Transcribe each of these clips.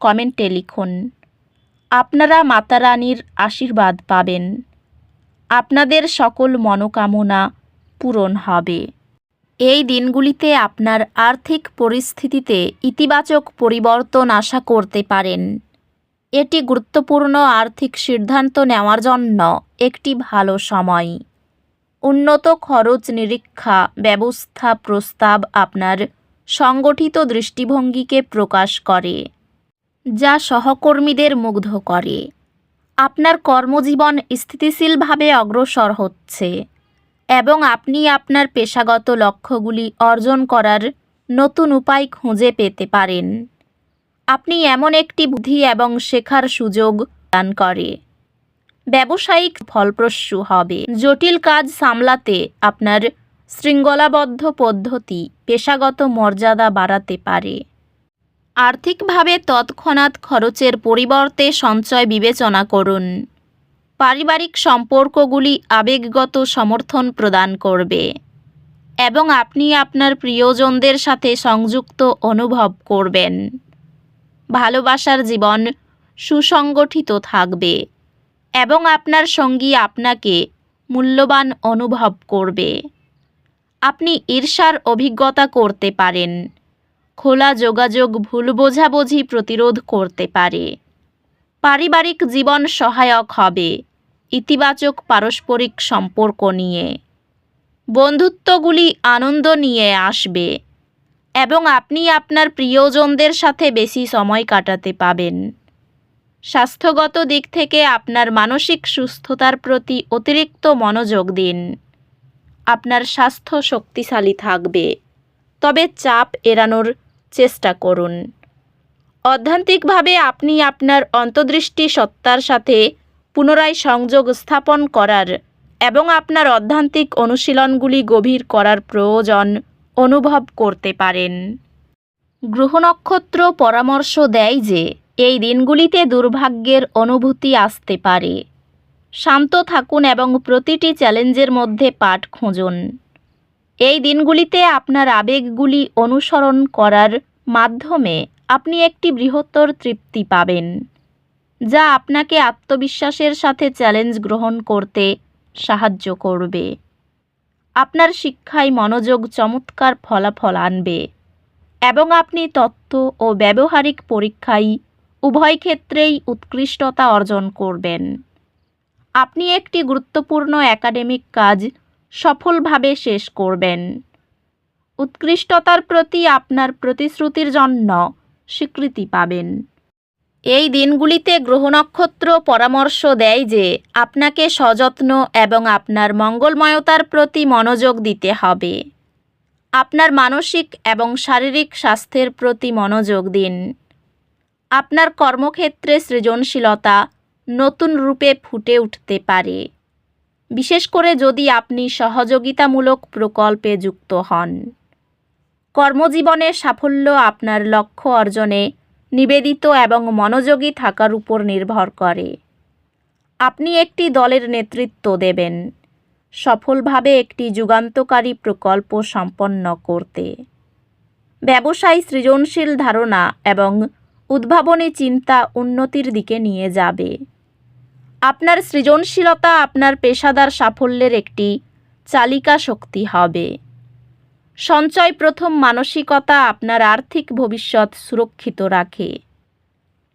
কমেন্টে লিখুন। আপনারা মাতা রানীর আশীর্বাদ পাবেন। আপনাদের সকল মনোকামনা পূরণ হবে। এই দিনগুলিতে আপনার আর্থিক পরিস্থিতিতে ইতিবাচক পরিবর্তন আশা করতে পারেন। এটি গুরুত্বপূর্ণ আর্থিক সিদ্ধান্ত নেওয়ার জন্য একটি ভালো সময়। উন্নত খরচ নিরীক্ষা ব্যবস্থা প্রস্তাব আপনার সংগঠিত দৃষ্টিভঙ্গিকে প্রকাশ করে। যা সহকর্মীদের মুগ্ধ করে। আপনার কর্মজীবন স্থিতিশীলভাবে অগ্রসর হচ্ছে এবং আপনি আপনার পেশাগত লক্ষ্যগুলি অর্জন করার নতুন উপায় খুঁজে পেতে পারেন। আপনি এমন একটি বুদ্ধি এবং শেখার সুযোগ দান করে। ব্যবসায়িক ফলপ্রসূ হবে। জটিল কাজ সামলাতে আপনার শৃঙ্খলাবদ্ধ পদ্ধতি পেশাগত মর্যাদা বাড়াতে পারে। আর্থিকভাবে তৎক্ষণাৎ খরচের পরিবর্তে সঞ্চয় বিবেচনা করুন। পারিবারিক সম্পর্কগুলি আবেগগত সমর্থন প্রদান করবে এবং আপনি আপনার প্রিয়জনদের সাথে সংযুক্ত অনুভব করবেন। ভালোবাসার জীবন সুসংগঠিত থাকবে এবং আপনার সঙ্গী আপনাকে মূল্যবান অনুভব করবে। আপনি ঈর্ষার অভিজ্ঞতা করতে পারেন। খোলা যোগাযোগ ভুল বোঝাবুঝি প্রতিরোধ করতে পারে। পারিবারিক জীবন সহায়ক হবে। ইতিবাচক পারস্পরিক সম্পর্ক নিয়ে। বন্ধুত্বগুলি আনন্দ নিয়ে আসবে। এবং আপনি আপনার প্রিয়জনদের সাথে বেশি সময় কাটাতে পাবেন। স্বাস্থ্যগত দিক থেকে আপনার মানসিক সুস্থতার প্রতি অতিরিক্ত মনোযোগ দিন। আপনার স্বাস্থ্য শক্তিশালী থাকবে। তবে চাপ এড়ানোর চেষ্টা করুন। অধ্যান্তিকভাবে আপনি আপনার অন্তর্দৃষ্টি সত্তার সাথে পুনরায় সংযোগ স্থাপন করার এবং আপনার অধ্যান্তিক অনুশীলনগুলি গভীর করার প্রয়োজন অনুভব করতে পারেন। গ্রহ নক্ষত্র পরামর্শ দেয় যে, এই দিনগুলিতে দুর্ভাগ্যের অনুভূতি আসতে পারে। শান্ত থাকুন এবং প্রতিটি চ্যালেঞ্জের মধ্যে পাঠ খুঁজুন। এই দিনগুলিতে আপনার আবেগগুলি অনুসরণ করার মাধ্যমে আপনি একটি বৃহত্তর তৃপ্তি পাবেন, যা আপনাকে আত্মবিশ্বাসের সাথে চ্যালেঞ্জ গ্রহণ করতে সাহায্য করবে। আপনার শিক্ষায় মনোযোগ চমৎকার ফলাফল আনবে এবং আপনি তত্ত্ব ও ব্যবহারিক পরীক্ষায় উভয় ক্ষেত্রেই উৎকৃষ্টতা অর্জন করবেন। আপনি একটি গুরুত্বপূর্ণ একাডেমিক কাজ সফলভাবে শেষ করবেন। উৎকৃষ্টতার প্রতি আপনার প্রতিশ্রুতির জন্য স্বীকৃতি পাবেন। এই দিনগুলিতে গ্রহ নক্ষত্র পরামর্শ দেয় যে আপনাকে সযত্ন এবং আপনার মঙ্গলময়তার প্রতি মনোযোগ দিতে হবে। আপনার মানসিক এবং শারীরিক স্বাস্থ্যের প্রতি মনোযোগ দিন। আপনার কর্মক্ষেত্রে সৃজনশীলতা নতুন রূপে ফুটে উঠতে পারে। বিশেষ করে যদি আপনি সহযোগিতামূলক প্রকল্পে যুক্ত হন। কর্মজীবনে সাফল্য আপনার লক্ষ্য অর্জনে নিবেদিত এবং মনোযোগী থাকার উপর নির্ভর করে। আপনি একটি দলের নেতৃত্ব দেবেন। সফলভাবে একটি যুগান্তকারী প্রকল্প সম্পন্ন করতে। ব্যবসায় সৃজনশীল ধারণা এবং উদ্ভাবনী চিন্তা উন্নতির দিকে নিয়ে যাবে। আপনার সৃজনশীলতা আপনার পেশাদার সাফল্যের একটি চালিকা শক্তি হবে। সঞ্চয় প্রথম মানসিকতা আপনার আর্থিক ভবিষ্যৎ সুরক্ষিত রাখে।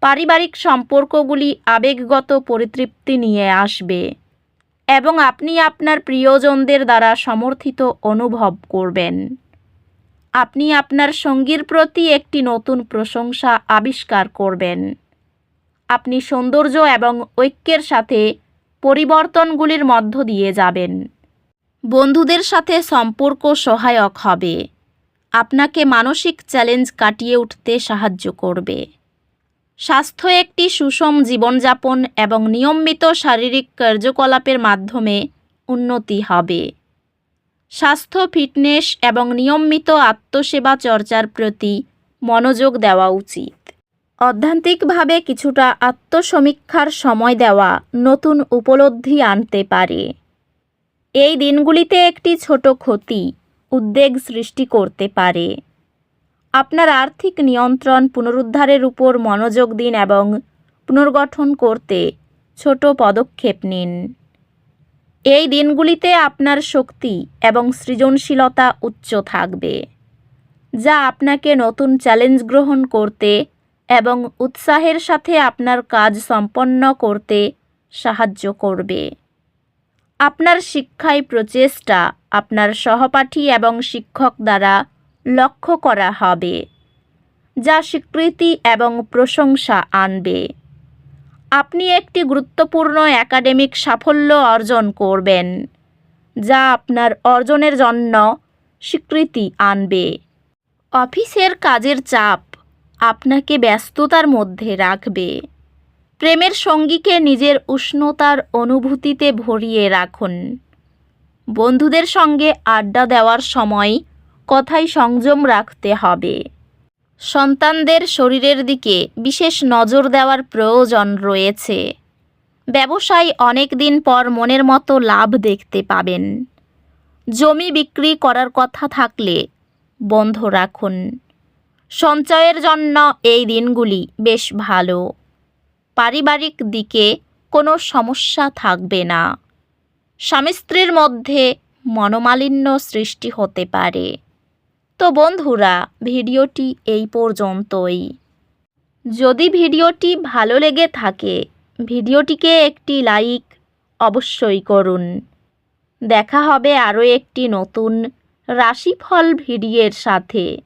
পারিবারিক সম্পর্কগুলি আবেগগত পরিতৃপ্তি নিয়ে আসবে এবং আপনি আপনার প্রিয়জনদের দ্বারা সমর্থিত অনুভব করবেন। আপনি আপনার সঙ্গীর প্রতি একটি নতুন প্রশংসা আবিষ্কার করবেন। আপনি সৌন্দর্য এবং ঐক্যের সাথে পরিবর্তনগুলির মধ্য দিয়ে যাবেন। বন্ধুদের সাথে সম্পর্ক সহায়ক হবে। আপনাকে মানসিক চ্যালেঞ্জ কাটিয়ে উঠতে সাহায্য করবে। স্বাস্থ্য একটি সুষম জীবনযাপন এবং নিয়মিত শারীরিক কার্যকলাপের মাধ্যমে উন্নতি হবে। স্বাস্থ্য, ফিটনেস এবং নিয়মিত আত্মসেবা চর্চার প্রতি মনোযোগ দেওয়া উচিত। অধ্যান্তিকভাবে কিছুটা আত্মসমীক্ষার সময় দেওয়া নতুন উপলব্ধি আনতে পারে। এই দিনগুলিতে একটি ছোট ক্ষতি, উদ্বেগ সৃষ্টি করতে পারে। আপনার আর্থিক নিয়ন্ত্রণ পুনরুদ্ধারের উপর মনোযোগ দিন এবং পুনর্গঠন করতে ছোট পদক্ষেপ নিন। এই দিনগুলিতে আপনার শক্তি এবং সৃজনশীলতা উচ্চ থাকবে, যা আপনাকে নতুন চ্যালেঞ্জ গ্রহণ করতে এবং উৎসাহের সাথে আপনার কাজ সম্পন্ন করতে সাহায্য করবে। আপনার শিক্ষায় প্রচেষ্টা আপনার সহপাঠী এবং শিক্ষক দ্বারা লক্ষ্য করা হবে, যা স্বীকৃতি এবং প্রশংসা আনবে। আপনি একটি গুরুত্বপূর্ণ একাডেমিক সাফল্য অর্জন করবেন, যা আপনার অর্জনের জন্য স্বীকৃতি আনবে। অফিসের কাজের চাপ আপনাকে ব্যস্ততার মধ্যে রাখবে। প্রেমের সঙ্গীকে নিজের উষ্ণতার অনুভূতিতে ভরিয়ে রাখুন। বন্ধুদের সঙ্গে আড্ডা দেওয়ার সময় কথায় সংযম রাখতে হবে। সন্তানদের শরীরের দিকে বিশেষ নজর দেওয়ার প্রয়োজন রয়েছে। ব্যবসায় অনেক দিন পর মনের মতো লাভ দেখতে পাবেন। জমি বিক্রি করার কথা থাকলে বন্ধ রাখুন। সঞ্চয়ের জন্য এই দিনগুলি বেশ ভালো। পারিবারিক দিকে কোনো সমস্যা থাকবে না। স্বামী মধ্যে মনোমালিন্য সৃষ্টি হতে পারে। তো বন্ধুরা, ভিডিওটি এই পর্যন্তই। যদি ভিডিওটি ভালো লেগে থাকে, ভিডিওটিকে একটি লাইক অবশ্যই করুন। দেখা হবে আরও একটি নতুন রাশিফল ভিডিওর সাথে।